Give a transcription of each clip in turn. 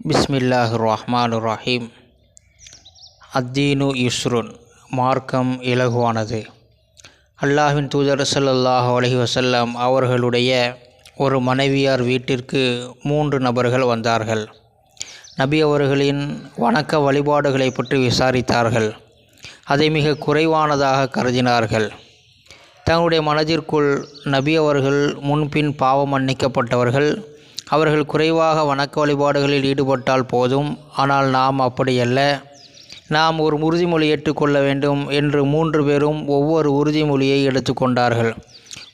பிஸ்மில்லாஹ் ரஹ்மான் ரஹீம் அத்தீனு யுஸ்ருன் மார்க்கம் இலகுவானது. அல்லாஹின் தூதர் சல்லாஹ் அலஹி வஸல்லம் அவர்களுடைய ஒரு மனைவியார் வீட்டிற்கு மூன்று நபர்கள் வந்தார்கள். நபி அவர்களின் வணக்க வழிபாடுகளை பற்றி விசாரித்தார்கள். அதை மிக குறைவானதாக கருதினார்கள். தங்களுடைய மனதிற்குள் நபி அவர்கள் முன்பின் பாவம் மன்னிக்கப்பட்டவர்கள் அவர்கள் குறைவாக வணக்க வழிபாடுகளில் ஈடுபட்டால் போதும். ஆனால் நாம் அப்படியல்ல. நாம் ஒரு உறுதிமொழி ஏற்றுக்கொள்ள வேண்டும் என்று மூன்று பேரும் ஒவ்வொரு உறுதிமொழியை எடுத்துக்கொண்டார்கள்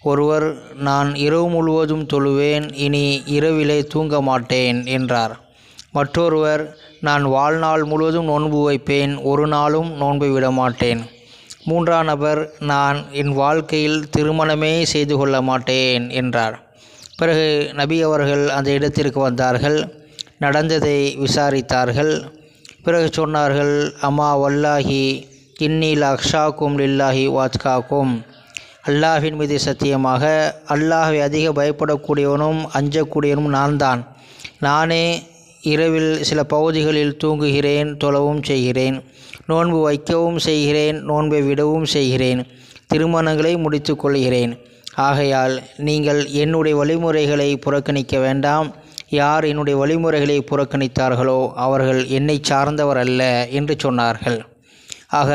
ஒருவர் நான் இரவு முழுவதும் தொழுவேன் இனி இரவிலே தூங்க மாட்டேன் என்றார். மற்றொருவர் நான் வாழ்நாள் முழுவதும் நோன்பு வைப்பேன் ஒரு நாளும் நோன்பை விட மாட்டேன். மூன்றாம் நபர் நான் என் வாழ்க்கையில் திருமணமே செய்து கொள்ள மாட்டேன் என்றார். பிறகு நபி அவர்கள் அந்த இடத்திற்கு வந்தார்கள். நடந்ததை விசாரித்தார்கள். பிறகு சொன்னார்கள் அம்மா வல்லாஹி இன்னில் அக்ஷாக்கும் லில்லாஹி வாத்காக்கும். அல்லாஹின் மீது சத்தியமாக அல்லாஹை அதிக பயப்படக்கூடியவனும் அஞ்சக்கூடியவனும் நான் தான் நானே இரவில் சில பகுதிகளில் தூங்குகிறேன் தொழவும் செய்கிறேன். நோன்பு வைக்கவும் செய்கிறேன் நோன்பை விடவும் செய்கிறேன். திருமணங்களை முடித்து கொள்கிறேன். ஆகையால் நீங்கள் என்னுடைய வழிமுறைகளை புறக்கணிக்க வேண்டாம். யார் என்னுடைய வழிமுறைகளை புறக்கணித்தார்களோ அவர்கள் என்னை சார்ந்தவர் அல்ல என்று சொன்னார்கள். ஆக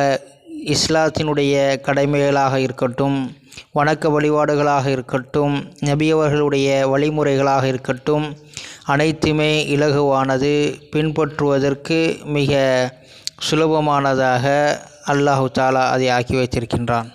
இஸ்லாத்தினுடைய கடமைகளாக இருக்கட்டும் வணக்க வழிபாடுகளாக இருக்கட்டும் நபியவர்களுடைய வழிமுறைகளாக இருக்கட்டும் அனைத்துமே இலகுவானது பின்பற்றுவதற்கு மிக சுலபமானதாக அல்லாஹு தாலா அதை ஆக்கி வைத்திருக்கின்றான்.